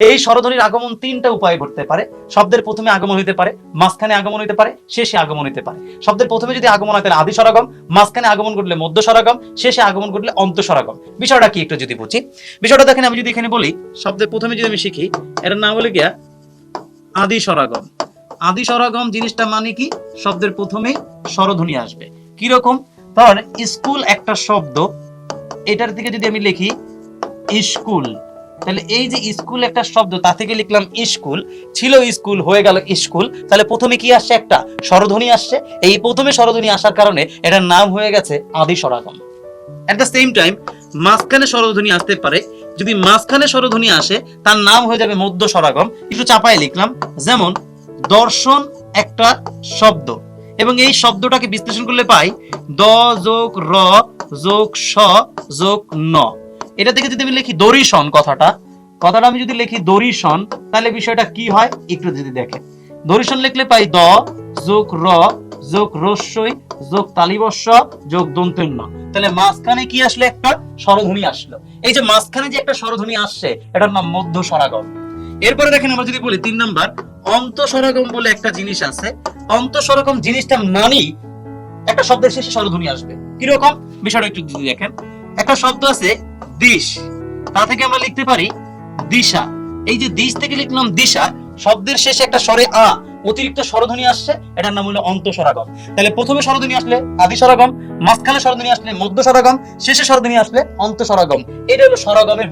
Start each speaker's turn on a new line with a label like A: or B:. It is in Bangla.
A: এই স্বরধ্বনির আগমন তিনটা উপায়ে ঘটতে পারে। শব্দের প্রথমে আগমন হইতে পারে, মাঝখানে আগমন হইতে পারে, শেষে আগমন হইতে পারে। শব্দের প্রথমে যদি আগমন হয়, তাহলে আদি স্বরাগম, মাঝখানে আগমন ঘটলে মধ্য স্বরাগম, শেষে আগমন ঘটলে অন্ত স্বরাগম। বিষয়টা কি একটু যদি বুঝি? বিষয়টা দেখেন, আমি যদি এখানে বলি, শব্দের প্রথমে যদি আমি শিখি এটার নাম হলো গিয়া আদি স্বরাগম। আদি স্বরাগম জিনিসটা মানে কি? শব্দের প্রথমে স্বরধ্বনি আসবে। কীরকম? ধর, স্কুল একটা শব্দ, এটার থেকে যদি আমি লিখি, স্কুল। তাহলে এই যে স্কুল একটা শব্দ, তা থেকে লিখলাম স্কুল ছিল স্কুল হয়ে গেল স্কুল তাহলে প্রথমে কি আসছে একটা? স্বরধ্বনি আসছে। এই প্রথমে স্বরধ্বনি আসার কারণে এটার নাম হয়ে গেছে আদি স্বরাগম। এট দ্য সেম টাইম মাঝখানে স্বরধ্বনি আসতে পারে। যদি মাঝখানে স্বরধ্বনি আসে, তার নাম হয়ে যাবে মধ্য স্বরাগম। একটু চাপায় লিখলাম। যেমন, দর্শন একটা শব্দ। এবং এই শব্দটাকে বিশ্লেষণ করলে পাই, দ যোগ র যোগ স যোগ ন। এটা থেকে যদি আমি লিখি দরিশন কথাটা কথাটা আমি যদি লিখি দরিশন তাহলে বিষয়টা কি হয়? একটু যদি দেখেন। দরিশন লিখলে পাই দ, যোগ র, যোগ রস্যই, যোগ তালিবস্য, যোগ দন্তন্য তাহলে মাঝখানে কি আসলে একটা? স্বরধ্বনি আসলো। এই যে মাঝখানে যে একটা স্বরধ্বনি আসছে, এটার নাম মধ্য স্বরাগম। এরপরে দেখেন আমরা যদি বলি তিন নাম্বার, অন্ত স্বরাগম বলে একটা জিনিস আছে। অন্ত জিনিসটা মানি একটা শব্দের শেষে স্বরধ্বনি আসবে। কীরকম? বিষয়টা একটু যদি দেখেন। একটা শব্দ আছে দিশ। তা থেকে আমরা লিখতে পারি দিশা। এই যে দিশ থেকে লিখলাম দিশা, শব্দের শেষে একটা স্বরে আ, অতিরিক্ত স্বরধ্বনি আসছে, এটার নাম হলো অন্ত স্বরাগম তাহলে প্রথমে স্বরধ্বনি আসলে আদি স্বরাগম, মাঝখানে স্বরধ্বনি আসলে মধ্য স্বরাগম, শেষে স্বরধ্বনি আসলে অন্ত স্বরাগম এটা হলো স্বরাগমের